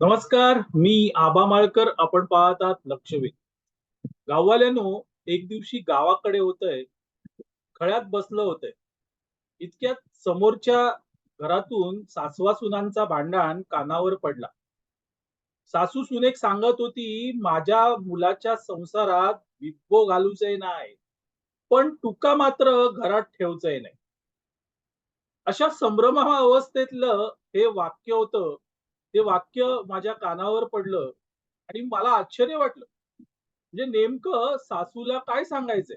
नमस्कार मी आबा माळकर. आपण पाहतात लक्षवेध. गाववाल्यानो एक दिवशी गावाकडे होतंय खळ्यात बसलं होतंय. इतक्यात समोरच्या घरातून सासवा सुनांचा भांडण कानावर पडला. सासू सुनेक सांगत होती माझ्या मुलाच्या संसारात विप्पो घालूचय नाही पण तुका मात्र घरात ठेवचंय नाही. अशा संभ्रमा अवस्थेतलं हे वाक्य होतं ते वाक्य माझ्या कानावर पडलं आणि मला आश्चर्य वाटलं. म्हणजे नेमकं सासूला काय सांगायचंय?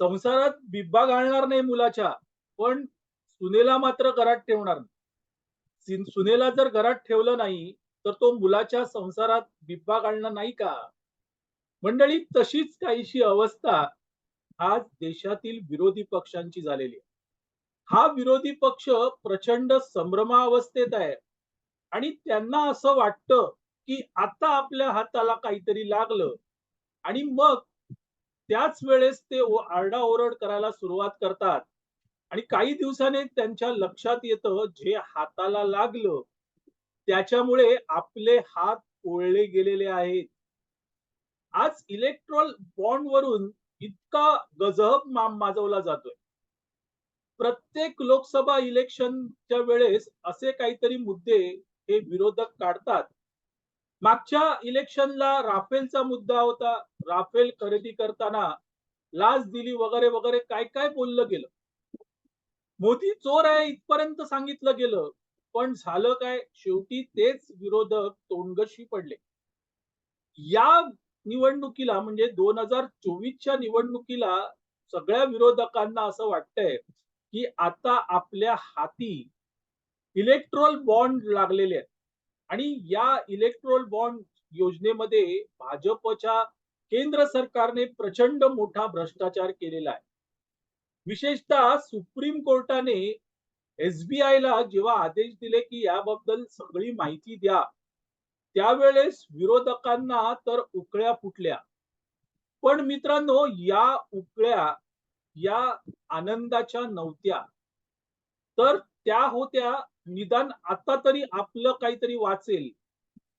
संसारात बिब्बा घालणार नाही मुलाच्या पण सुनेला मात्र घरात ठेवणार नाही. सुनेला जर घरात ठेवलं नाही तर तो मुलाच्या संसारात बिब्बा घालणार नाही का? मंडळी तशीच काहीशी अवस्था आज देशातील विरोधी पक्षांची झालेली आहे. हा विरोधी पक्ष प्रचंड संभ्रमावस्थेत आहे. आणि त्यांना असं वाटतं की आता आपल्या हाताला काहीतरी लागलं. आणि मग त्याच वेळेस ते आरडाओरड करायला सुरुवात करतात. आणि काही दिवसाने त्यांच्या लक्षात येतं जे हाताला लागलं त्याच्यामुळे आपले हात ओळले गेलेले आहेत. आज इलेक्ट्रॉल बॉन्ड वरून इतका गजब माम माजवला जातोय. प्रत्येक लोकसभा इलेक्शनच्या वेळेस असे काहीतरी मुद्दे हे विरोधक काढतात. मागच्या इलेक्शनला राफेलचा मुद्दा होता. राफेल खरेदी करताना लाच दिली वगैरे वगैरे काय काय बोललं गेलं? मोदी चोर आहे इथपर्यंत सांगितलं गेलं. पण झालं काय? शेवटी तेच विरोधक तोंडगशी पडले. या निवडणुकीला म्हणजे दोन हजार चोवीसच्या निवडणुकीला सगळ्या विरोधकांना असं वाटतंय की आता आपल्या हाती इलेक्ट्रोल बॉन्ड लागलेले आहेत. आणि या इलेक्ट्रोल बॉन्ड योजनेमध्ये भाजपच्या केंद्र सरकारने प्रचंड मोठा भ्रष्टाचार केलेला आहे. विशेषतः सुप्रीम कोर्टाने एसबीआय ला जेव्हा आदेश दिले की याबद्दल सगळी माहिती द्या त्यावेळेस विरोधकांना तर उकळ्या फुटल्या. पण मित्रांनो या उकळ्या या आनंदाच्या नव्हत्या. तर त्या होत्या निदान आता तरी आपलं काहीतरी वाचेल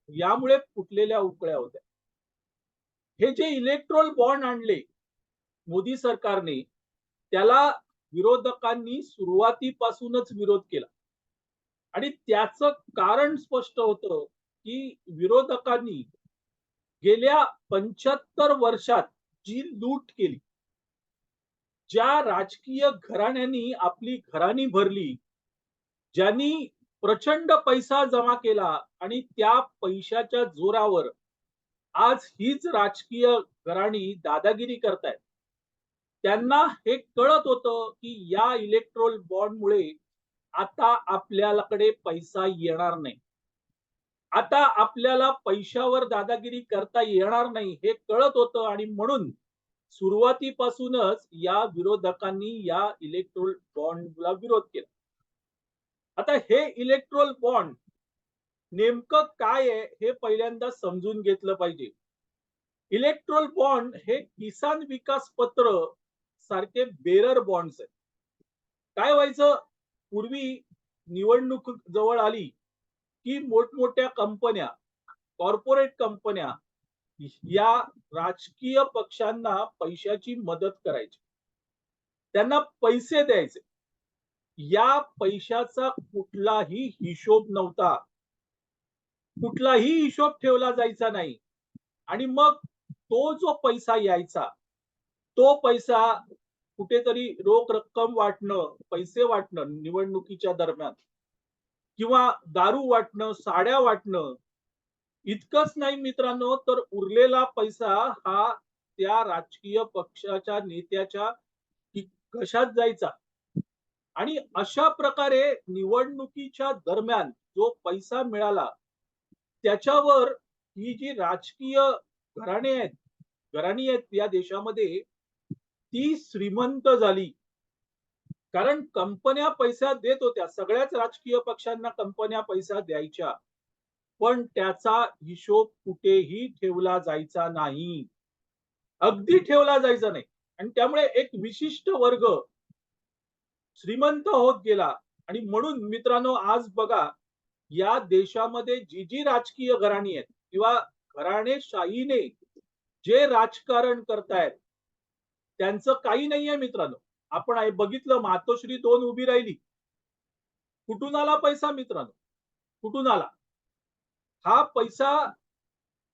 यामुळे फुटलेल्या उकळ्या होत्या. हे जे इलेक्ट्रोल बॉन्ड आणले मोदी सरकारने त्याला विरोधकांनी सुरुवातीपासूनच विरोध केला. आणि त्याच कारण स्पष्ट होतं की विरोधकांनी गेल्या पंच्याहत्तर वर्षात जी लूट केली ज्या राजकीय घराण्यांनी आपली घराणी भरली ज्यांनी प्रचंड पैसा जमा केला आणि त्या पैशाच्या जोरावर आज हीच राजकीय घराणी दादागिरी करतायत. त्यांना हे कळत होतं की या इलेक्ट्रोल बॉन्डमुळे आता आपल्याकडे पैसा येणार नाही. आता आपल्याला पैशावर दादागिरी करता येणार नाही हे कळत होतं आणि म्हणून सुरुवातीपासूनच या विरोधकांनी या इलेक्ट्रोल बॉन्डला विरोध केला. आता हे इलेक्ट्रोल बॉन्ड नेमकं काय आहे हे पहिल्यांदा समजून घेतलं पाहिजे. इलेक्ट्रोल बॉन्ड हे किसान विकास पत्र सारखे बेरर बॉन्ड्स आहेत. काय व्हायचं? पूर्वी निवडणूक जवळ आली की मोठमोठ्या कंपन्या कॉर्पोरेट कंपन्या या राजकीय पक्षांना पैशाची मदत करायची. त्यांना पैसे द्यायचे. या पैशाचा कुठलाही हिशोब नव्हता. कुठलाही हिशोब ठेवला जायचा नाही. आणि मग तो जो पैसा यायचा तो पैसा कुठेतरी रोख रक्कम वाटणं पैसे वाटणं निवडणुकीच्या दरम्यान किंवा दारू वाटणं साड्या वाटणं इतकंच नाही मित्रांनो तर उरलेला पैसा हा त्या राजकीय पक्षाच्या नेत्याच्या कशात जायचा? आणि अशा प्रकारे निवडणुकीच्या दरम्यान जो पैसा मिळाला त्याच्यावर ही जी राजकीय घराणे आहेत घराणी आहेत या देशामध्ये ती श्रीमंत झाली. कारण कंपन्या पैसा देत होत्या सगळ्याच राजकीय पक्षांना कंपन्या पैसा द्यायच्या पण त्याचा हिशोब कुठेही ठेवला जायचा नाही. अगदी ठेवला जायचा नाही. आणि त्यामुळे एक विशिष्ट वर्ग श्रीमंत होत गेला. आणि म्हणून मित्रांनो आज बघा या देशामध्ये जी जी राजकीय घराणी आहेत किंवा घराणेशाहीने जे राजकारण करतायत त्यांचं काही नाहीये मित्रांनो. आपण आहे- बघितलं मातोश्री दोन उभी राहिली. कुठून आला पैसा मित्रांनो? कुठून आला? हा पैसा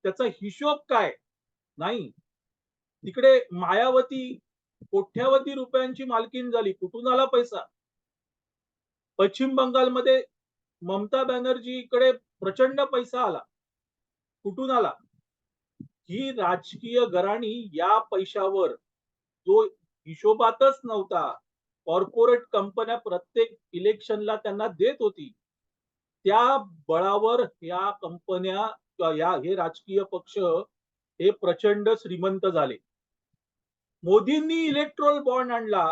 त्याचा हिशोब काय? नाही. तिकडे मायावती कोट्यावधी रुपयांची मालकीन झाली. कुठून आला पैसा? पश्चिम बंगालमध्ये ममता बॅनर्जीकडे प्रचंड पैसा आला. कुठून आला? ही राजकीय घराणी या पैशावर जो हिशोबातच नव्हता कॉर्पोरेट कंपन्या प्रत्येक इलेक्शनला त्यांना देत होती. त्या बळावर या कंपन्या या हे राजकीय पक्ष हे प्रचंड श्रीमंत झाले. मोदींनी इलेक्ट्रोल बॉन्ड आणला.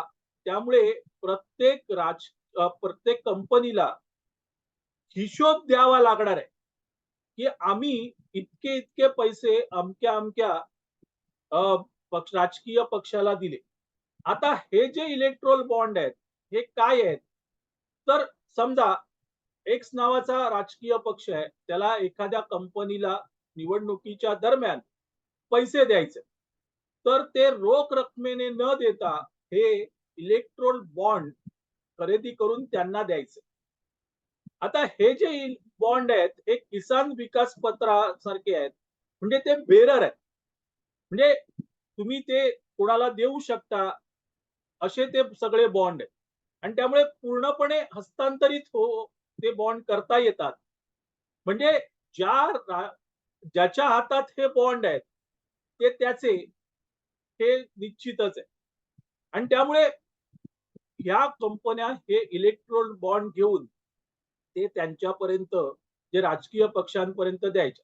त्यामुळे प्रत्येक राज प्रत्येक कंपनीला हिशोब द्यावा लागणार आहे. की आम्ही इतके इतके पैसे अमक्या अमक्या पक्ष राजकीय पक्षाला दिले. आता हे जे इलेक्ट्रोल बॉन्ड आहेत हे काय आहेत? तर समजा एक्स नावाचा राजकीय पक्ष आहे त्याला एखाद्या कंपनीला निवडणुकीच्या दरम्यान पैसे द्यायचे. तर ते रोख रकमेने न देता हे इलेक्ट्रोल बॉन्ड खरेदी करून त्यांना द्यायचे. आता हे जे बॉन्ड आहेत हे किसान विकास पत्रासारखे आहेत. म्हणजे ते बेरर आहेत. म्हणजे तुम्ही ते कोणाला देऊ शकता असे ते सगळे बॉन्ड आहेत. आणि त्यामुळे पूर्णपणे हस्तांतरित हो ते बॉन्ड करता येतात. म्हणजे ज्या ज्याच्या हातात हे बॉन्ड आहेत ते त्याचे हे निश्चितच आहे. आणि त्यामुळे ह्या कंपन्या हे इलेक्ट्रोल बॉन्ड घेऊन ते त्यांच्यापर्यंत जे राजकीय पक्षांपर्यंत द्यायचे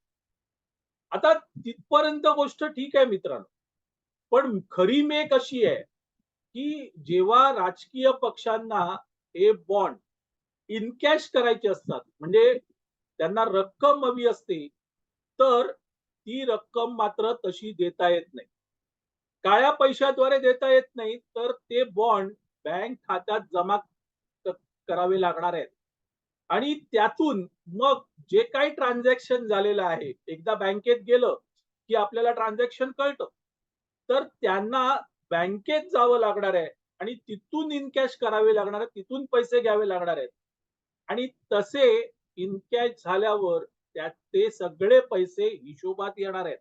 आता तिथपर्यंत गोष्ट ठीक आहे मित्रांनो. पण खरी मेक अशी आहे की जेव्हा राजकीय पक्षांना हे बॉन्ड इनकॅश करायचे असतात म्हणजे त्यांना रक्कम हवी असते तर ती रक्कम मात्र तशी देता येत नाही. काळ्या पैशाद्वारे देता येत नाही तर ते बॉन्ड बँक खात्यात जमा करावे लागणार आहेत. आणि त्यातून मग जे काही ट्रान्झॅक्शन झालेलं आहे एकदा बँकेत गेलं की आपल्याला ट्रान्झॅक्शन कळतं. तर त्यांना बँकेत जावं लागणार आहे आणि तिथून इनकॅश करावे लागणार आहे तिथून पैसे घ्यावे लागणार आहेत. आणि तसे इनकॅश झाल्यावर त्यात ते सगळे पैसे हिशोबात येणार आहेत.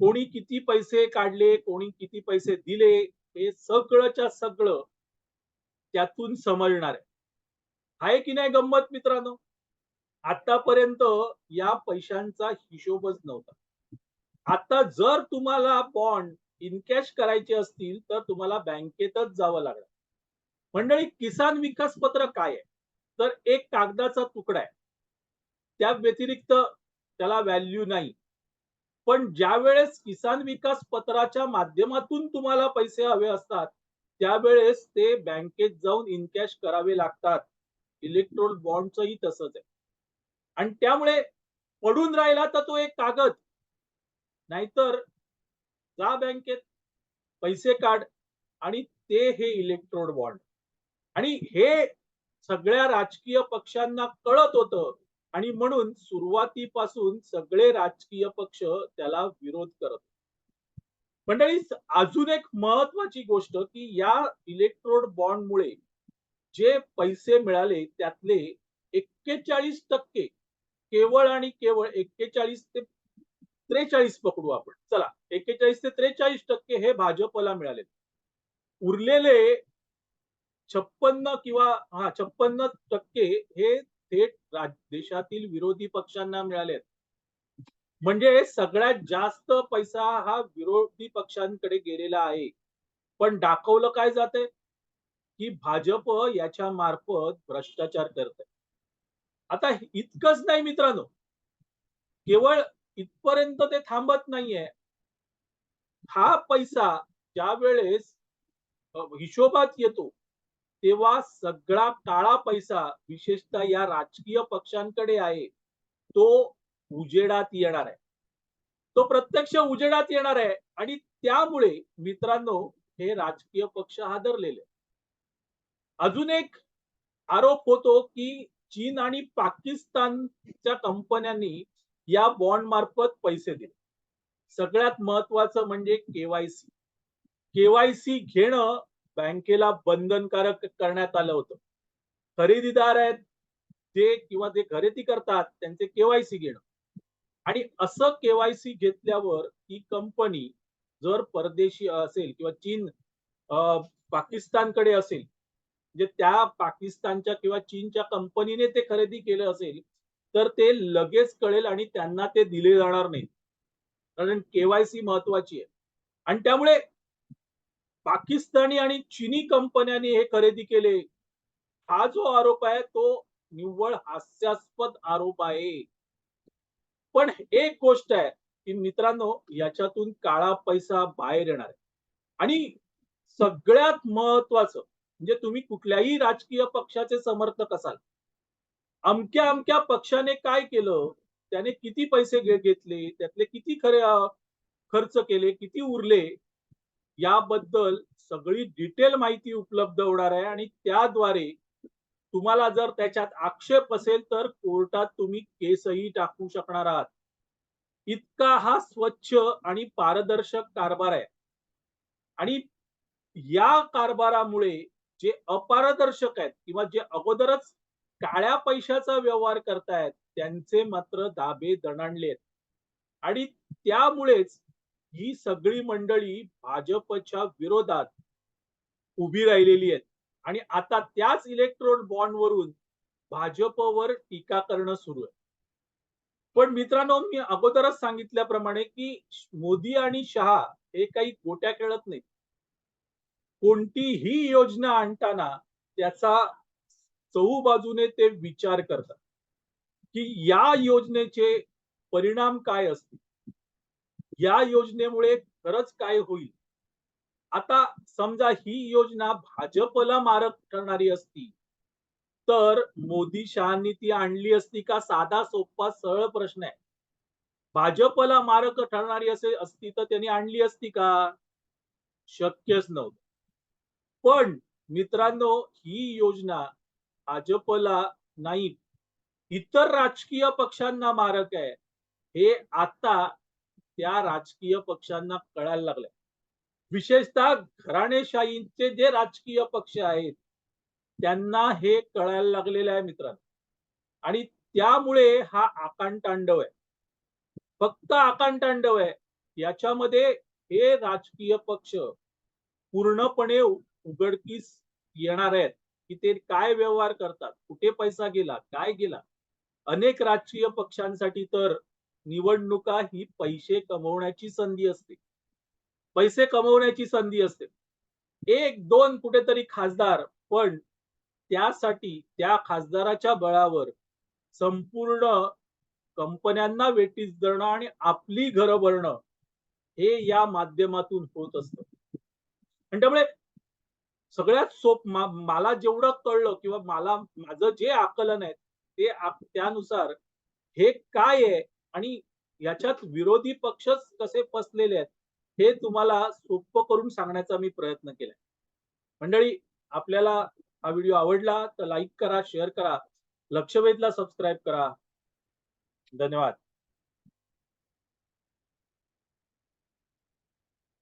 कोणी किती पैसे काढले कोणी किती पैसे दिले हे सगळंच्या सगळं त्यातून समजणार आहे. आहे की नाही गंमत मित्रांनो? आतापर्यंत या पैशांचा हिशोबच नव्हता. आता जर तुम्हाला बॉन्ड इनकॅश करायचे असतील तर तुम्हाला बँकेतच जावं लागणार. मंडळी किसान विकास पत्र काय आहे? तर एक कागदाचा तुकडा आहे. त्या व्यतिरिक्त त्याला व्हॅल्यू नाही. पण ज्या वेळेस किसान विकास पत्राच्या माध्यमातून तुम्हाला पैसे हवे असतात त्यावेळेस ते बँकेत जाऊन इनकॅश करावे लागतात. इलेक्ट्रोल बॉन्डचंही तसंच आहे. आणि त्यामुळे पडून राहिला तर तो एक कागद. नाहीतर जा बँकेत पैसे काढ आणि ते हे इलेक्ट्रोड बॉन्ड आणि हे सगळ्या राजकीय पक्षांना कळत होतं आणि म्हणून सुरुवातीपासून सगळे राजकीय पक्ष त्याला विरोध करत मंडळी अजून एक महत्वाची गोष्ट की या इलेक्ट्रोड बॉन्डमुळे जे पैसे मिळाले त्यातले एक्केचाळीस टक्के केवळ आणि केवळ एक्केचाळीस ते त्रेचाळीस पकडू आपण. चला एक्केचाळीस ते त्रेचाळीस टक्के हे भाजपला मिळाले. उरलेले छप्पन्न किंवा हा छप्पन्न टक्के हे थेट देशातील विरोधी पक्षांना मिळाले म्हणजे सगळ्यात जास्त पैसा हा विरोधी पक्षांकडे गेलेला आहे. पण दाखवलं काय जाते की भाजप याच्या मार्फत भ्रष्टाचार करत आहे आता इतकंच नाही मित्रांनो. केवळ इथपर्यंत ते थांबत नाहीये. हा पैसा ज्या वेळेस हिशोबात येतो तेव्हा सगळा काळा पैसा विशेषतः या राजकीय पक्षांकडे आहे तो उजेडात येणार आहे. तो प्रत्यक्ष उजेडात येणार आहे आणि त्यामुळे मित्रांनो हे राजकीय पक्ष हादरलेले अजून एक आरोप होतो की चीन आणि पाकिस्तानच्या कंपन्यांनी या बॉन्ड मार्फत पैसे दिले. सगळ्यात महत्वाचं म्हणजे केवायसी. केवायसी घेणं बँकेला बंधनकारक करण्यात आलं होतं. खरेदीदार आहेत जे किंवा जे खरेदी करतात त्यांचे केवायसी घेणं. आणि असं केवायसी घेतल्यावर ही कंपनी जर परदेशी असेल किंवा चीन पाकिस्तानकडे असेल म्हणजे त्या पाकिस्तानच्या किंवा चीनच्या कंपनीने ते खरेदी केलं असेल तर ते लगेच कळेल आणि त्यांना ते दिले जाणार नाही कारण केवायसी महत्वाची आहे. आणि त्यामुळे पाकिस्तानी आणि चिनी कंपन्यांनी हे खरेदी केले. हा जो आरोप आहे तो निव्वळ हास्यास्पद आरोप आहे. पण एक गोष्ट आहे की मित्रांनो याच्यातून काळा पैसा बाहेर येणार आहे. आणि सगळ्यात महत्वाचं म्हणजे तुम्ही कुठल्याही राजकीय पक्षाचे समर्थक असाल अमक्या अमक्या पक्षाने काय केलं? त्याने किती पैसे घेतले? त्यातले किती खरे खर्च केले? किती उरले? याबद्दल सगळी डिटेल माहिती उपलब्ध होणार आहे आणि त्याद्वारे तुम्हाला जर त्याच्यात आक्षेप असेल तर कोर्टात तुम्ही केसही टाकू शकणार आहात. इतका हा स्वच्छ आणि पारदर्शक कारभार आहे. आणि या कारभारामुळे जे अपारदर्शक आहेत किंवा जे अगोदरच काळ्या पैशाचा व्यवहार करतायत त्यांचे मात्र दाबे दणाणले आहेत आणि त्यामुळेच ही सगळी मंडळी भाजपच्या विरोधात उभी राहिलेली आहेत. आणि आता त्याच इलेक्ट्रॉन बॉन्ड वरून भाजपवर टीका करणं सुरू आहे. पण मित्रांनो मी अगोदरच सांगितल्याप्रमाणे की मोदी आणि शहा हे काही गोट्या खेळत नाहीत. कोणतीही योजना आणताना त्याचा चहू बाजूने ते विचार करतात. की या योजनेचे परिणाम काय असतील? या योजनेमुळे खरंच काय होईल? आता समजा ही योजना भाजपला मारक ठरणारी असती तर मोदी शहांनी ती आणली असती का? साधा सोपा सरळ प्रश्न आहे. भाजपला मारक ठरणारी असे असती तर त्यांनी आणली असती का? शक्यच नव्हतं. पण मित्रांनो ही योजना भाजपला नाही इतर राजकीय पक्षांना मारक आहे. हे आता त्या राजकीय पक्षांना कळायला लागल्या. विशेषतः घराणेशाहीचे जे राजकीय पक्ष आहेत त्यांना हे कळायला लागलेलं आहे मित्रांनो. आणि त्यामुळे हा आकांतांडव आहे. फक्त आकांतांडव आहे. याच्यामध्ये हे राजकीय पक्ष पूर्णपणे उघडकीस येणार आहेत. की ते काय व्यवहार करतात? कुठे पैसा गेला? काय गेला? अनेक राजकीय पक्षांसाठी तर निवडणुका ही पैसे कमवण्याची संधी असते. पैसे कमवण्याची संधी असते. एक दोन कुठेतरी खासदार पण त्यासाठी त्या खासदाराच्या बळावर संपूर्ण कंपन्यांना वेटीस धरणं आणि आपली घरं भरणं हे या माध्यमातून होत असतं. आणि त्यामुळे सगळ्यात सोप मा- मला जेवढं कळलं किंवा मला माझं जे आकलन आहे ते त्यानुसार हे काय आहे आणि याच्यात विरोधी पक्षच कसे फसलेले आहेत हे तुम्हाला सोपं करून सांगण्याचा मी प्रयत्न केलाय. मंडळी आपल्याला हा व्हिडिओ आवडला तर लाईक करा शेअर करा लक्षवेधला सबस्क्राईब करा. धन्यवाद.